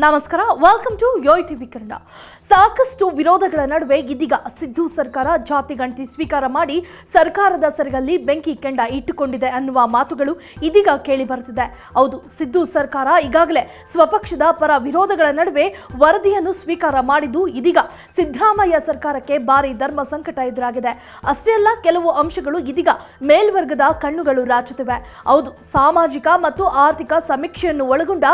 ನಮಸ್ಕಾರ welcome to Yoyo TV Kannada. ಸಾಕಷ್ಟು ವಿರೋಧಗಳ ನಡುವೆ ಇದೀಗ ಸಿದ್ದು ಸರ್ಕಾರ ಜಾತಿ ಗಣತಿ ಸ್ವೀಕಾರ ಮಾಡಿ ಸರ್ಕಾರದ ಸರಗಲ್ಲಿ ಬೆಂಕಿ ಕೆಂಡ ಇಟ್ಟುಕೊಂಡಿದೆ ಅನ್ನುವ ಮಾತುಗಳು ಇದೀಗ ಕೇಳಿ ಬರುತ್ತಿದೆ. ಹೌದು, ಸಿದ್ದು ಸರ್ಕಾರ ಈಗಾಗಲೇ ಸ್ವಪಕ್ಷದ ಪರ ವಿರೋಧಗಳ ನಡುವೆ ವರದಿಯನ್ನು ಸ್ವೀಕಾರ ಮಾಡಿದ್ದು ಇದೀಗ ಸಿದ್ದರಾಮಯ್ಯ ಸರ್ಕಾರಕ್ಕೆ ಭಾರಿ ಧರ್ಮ ಸಂಕಟ ಎದುರಾಗಿದೆ. ಅಷ್ಟೇ ಅಲ್ಲ, ಕೆಲವು ಅಂಶಗಳು ಇದೀಗ ಮೇಲ್ವರ್ಗದ ಕಣ್ಣುಗಳು ರಾಚುತ್ತಿವೆ. ಹೌದು, ಸಾಮಾಜಿಕ ಮತ್ತು ಆರ್ಥಿಕ ಸಮೀಕ್ಷೆಯನ್ನು ಒಳಗೊಂಡ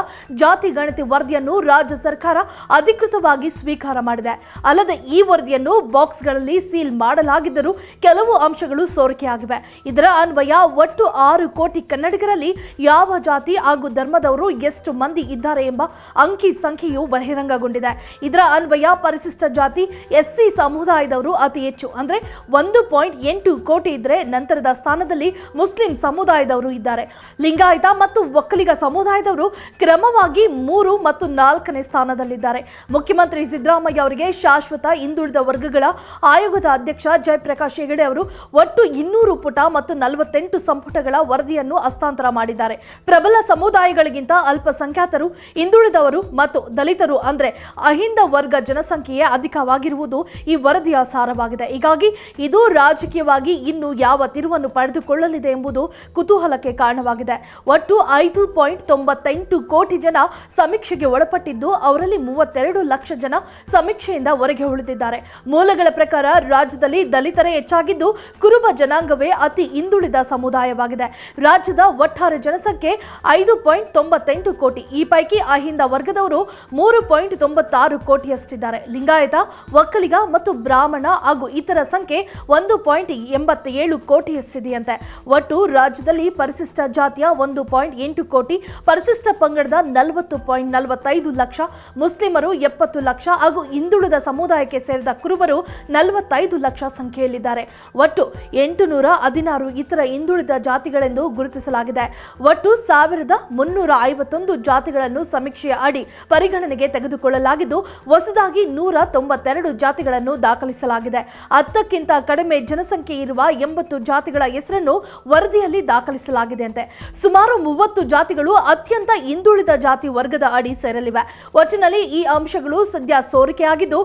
ಜಾತಿ ಗಣತಿ ವರದಿಯನ್ನು ರಾಜ್ಯ ಸರ್ಕಾರ ಅಧಿಕೃತವಾಗಿ ಸ್ವೀಕಾರ ಮಾಡಿದೆ. ಅಲ್ಲದೆ ಈ ವರದಿಯನ್ನು ಬಾಕ್ಸ್ಗಳಲ್ಲಿ ಸೀಲ್ ಮಾಡಲಾಗಿದ್ದರೂ ಕೆಲವು ಅಂಶಗಳು ಸೋರಿಕೆಯಾಗಿವೆ. ಇದರ ಅನ್ವಯ ಒಟ್ಟು ಆರು ಕೋಟಿ ಕನ್ನಡಿಗರಲ್ಲಿ ಯಾವ ಜಾತಿ ಹಾಗೂ ಧರ್ಮದವರು ಎಷ್ಟು ಮಂದಿ ಇದ್ದಾರೆ ಎಂಬ ಅಂಕಿ ಸಂಖ್ಯೆಯು ಬಹಿರಂಗಗೊಂಡಿದೆ. ಇದರ ಅನ್ವಯ ಪರಿಶಿಷ್ಟ ಜಾತಿ, ಎಸ್ಸಿ ಸಮುದಾಯದವರು ಅತಿ ಹೆಚ್ಚು. ಅಂದ್ರೆ ಒಂದು ಪಾಯಿಂಟ್ ಎಂಟು ಕೋಟಿ ಇದ್ರೆ ನಂತರದ ಸ್ಥಾನದಲ್ಲಿ ಮುಸ್ಲಿಂ ಸಮುದಾಯದವರು ಇದ್ದಾರೆ. ಲಿಂಗಾಯತ ಮತ್ತು ಒಕ್ಕಲಿಗ ಸಮುದಾಯದವರು ಕ್ರಮವಾಗಿ ಮೂರು ಮತ್ತು ನಾಲ್ಕನೇ ಸ್ಥಾನದಲ್ಲಿದ್ದಾರೆ. ಮುಖ್ಯಮಂತ್ರಿ ಸಿದ್ದರಾಮಯ್ಯ ಅವರಿಗೆ ಶಾಶ್ವತ ಹಿಂದುಳಿದ ವರ್ಗಗಳ ಆಯೋಗದ ಅಧ್ಯಕ್ಷ ಜಯಪ್ರಕಾಶ್ ಹೆಗಡೆ ಅವರು ಒಟ್ಟು ಇನ್ನೂರು ಪುಟ ಮತ್ತು ನಲವತ್ತೆಂಟು ಸಂಪುಟಗಳ ವರದಿಯನ್ನು ಹಸ್ತಾಂತರ ಮಾಡಿದ್ದಾರೆ. ಪ್ರಬಲ ಸಮುದಾಯಗಳಿಗಿಂತ ಅಲ್ಪಸಂಖ್ಯಾತರು, ಹಿಂದುಳಿದವರು ಮತ್ತು ದಲಿತರು ಅಂದ್ರೆ ಅಹಿಂದ ವರ್ಗ ಜನಸಂಖ್ಯೆಯೇ ಅಧಿಕವಾಗಿರುವುದು ಈ ವರದಿಯ ಸಾರವಾಗಿದೆ. ಹೀಗಾಗಿ ಇದು ರಾಜಕೀಯವಾಗಿ ಇನ್ನು ಯಾವ ತಿರುವನ್ನು ಪಡೆದುಕೊಳ್ಳಲಿದೆ ಎಂಬುದು ಕುತೂಹಲಕ್ಕೆ ಕಾರಣವಾಗಿದೆ. ಒಟ್ಟು ಐದು ಪಾಯಿಂಟ್ ತೊಂಬತ್ತೆಂಟು ಕೋಟಿ ಜನ ಸಮೀಕ್ಷೆಗೆ ಒಳಪಟ್ಟಿದ್ದು, ಅವರಲ್ಲಿ ಮೂವತ್ತೆರಡು ಲಕ್ಷ ಜನ ಸಮೀಕ್ಷೆಯಿಂದ ಹೊರಗೆ ಉಳಿದಿದ್ದಾರೆ. ಮೂಲಗಳ ಪ್ರಕಾರ ರಾಜ್ಯದಲ್ಲಿ ದಲಿತರೇ ಹೆಚ್ಚಾಗಿದ್ದು ಕುರುಬ ಜನಾಂಗವೇ ಅತಿ ಹಿಂದುಳಿದ ಸಮುದಾಯವಾಗಿದೆ. ರಾಜ್ಯದ ಒಟ್ಟಾರೆ ಜನಸಂಖ್ಯೆ ಐದು ಪಾಯಿಂಟ್ ತೊಂಬತ್ತೆಂಟು ಕೋಟಿ. ಈ ಪೈಕಿ ಅಹಿಂದ ವರ್ಗದವರು ಮೂರು ಪಾಯಿಂಟ್ ತೊಂಬತ್ತಾರು ಕೋಟಿಯಷ್ಟಿದ್ದಾರೆ. ಲಿಂಗಾಯತ, ಒಕ್ಕಲಿಗ ಮತ್ತು ಬ್ರಾಹ್ಮಣ ಹಾಗೂ ಇತರ ಸಂಖ್ಯೆ ಒಂದು ಪಾಯಿಂಟ್ ಎಂಬತ್ತೇಳು ಕೋಟಿಯಷ್ಟಿದೆಯಂತೆ. ಒಟ್ಟು ರಾಜ್ಯದಲ್ಲಿ ಪರಿಶಿಷ್ಟ ಜಾತಿಯ ಒಂದು ಪಾಯಿಂಟ್ ಎಂಟು ಕೋಟಿ. ಪರಿಶಿಷ್ಟ ಪಂಗಡದ ನಲವತ್ತು ಪಾಯಿಂಟ್ ನಲವತ್ತೈದು ಲಕ್ಷ, ಮುಸ್ಲಿಮರು ಎಪ್ಪತ್ತು ಲಕ್ಷ ಹಾಗೂ ಹಿಂದುಳಿದ ಸಮುದಾಯಕ್ಕೆ ಸೇರಿದ ಕುರುಬರು ನಲವತ್ತೈದು ಲಕ್ಷ ಸಂಖ್ಯೆಯಲ್ಲಿದ್ದಾರೆ. ಒಟ್ಟು ಎಂಟು ನೂರ ಹದಿನಾರು ಇತರ ಹಿಂದುಳಿದ ಜಾತಿಗಳೆಂದು ಗುರುತಿಸಲಾಗಿದೆ. ಒಟ್ಟು ಸಾವಿರದ ಮುನ್ನೂರ ಐವತ್ತೊಂದು ಜಾತಿಗಳನ್ನು ಸಮೀಕ್ಷೆಯ ಅಡಿ ಪರಿಗಣನೆಗೆ ತೆಗೆದುಕೊಳ್ಳಲಾಗಿದ್ದು, ಹೊಸದಾಗಿ ನೂರ ತೊಂಬತ್ತೆರಡು ಜಾತಿಗಳನ್ನು ದಾಖಲಿಸಲಾಗಿದೆ. ಹತ್ತಕ್ಕಿಂತ ಕಡಿಮೆ ಜನಸಂಖ್ಯೆ ಇರುವ ಎಂಬತ್ತು ಜಾತಿಗಳ ಹೆಸರನ್ನು ವರದಿಯಲ್ಲಿ ದಾಖಲಿಸಲಾಗಿದೆ ಅಂತೆ ಸುಮಾರು ಮೂವತ್ತು ಜಾತಿಗಳು ಅತ್ಯಂತ ಹಿಂದುಳಿದ ಜಾತಿ ವರ್ಗದ ಅಡಿ ಸೇರಲಿವೆ. ಒಟ್ಟಿನಲ್ಲಿ ಈ ಅಂಶಗಳು ಸದ್ಯ ಸೋರಿಕೆಯಾಗಿದ್ದು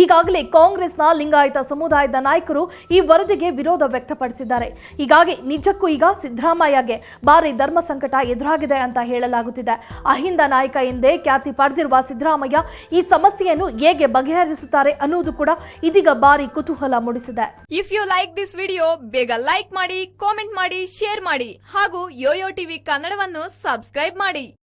ಈಗಾಗಲೇ ಕಾಂಗ್ರೆಸ್ನ ಲಿಂಗಾಯತ ಸಮುದಾಯದ ನಾಯಕರು ಈ ವರದಿಗೆ ವಿರೋಧ ವ್ಯಕ್ತಪಡಿಸಿದ್ದಾರೆ. ಹೀಗಾಗಿ ನಿಜಕ್ಕೂ ಈಗ ಸಿದ್ದರಾಮಯ್ಯಗೆ ಭಾರಿ ಧರ್ಮ ಸಂಕಟ ಎದುರಾಗಿದೆ ಅಂತ ಹೇಳಲಾಗುತ್ತಿದೆ. ಅಹಿಂದ ನಾಯಕ ಎಂದೇ ಖ್ಯಾತಿ ಪಡೆದಿರುವ ಸಿದ್ದರಾಮಯ್ಯ ಈ ಸಮಸ್ಯೆಯನ್ನು ಹೇಗೆ ಬಗೆಹರಿಸುತ್ತಾರೆ ಅನ್ನುವುದು ಕೂಡ ಇದೀಗ ಭಾರಿ ಕುತೂಹಲ ಮೂಡಿಸಿದೆ. If you like this video ಬೇಗ ಲೈಕ್ ಮಾಡಿ ಕಾಮೆಂಟ್ ಮಾಡಿ ಶೇರ್ ಮಾಡಿ ಹಾಗೂ ಯೋಯೋ ಟಿವಿ ಕನ್ನಡವನ್ನು ಸಬ್ಸ್ಕ್ರೈಬ್ ಮಾಡಿ.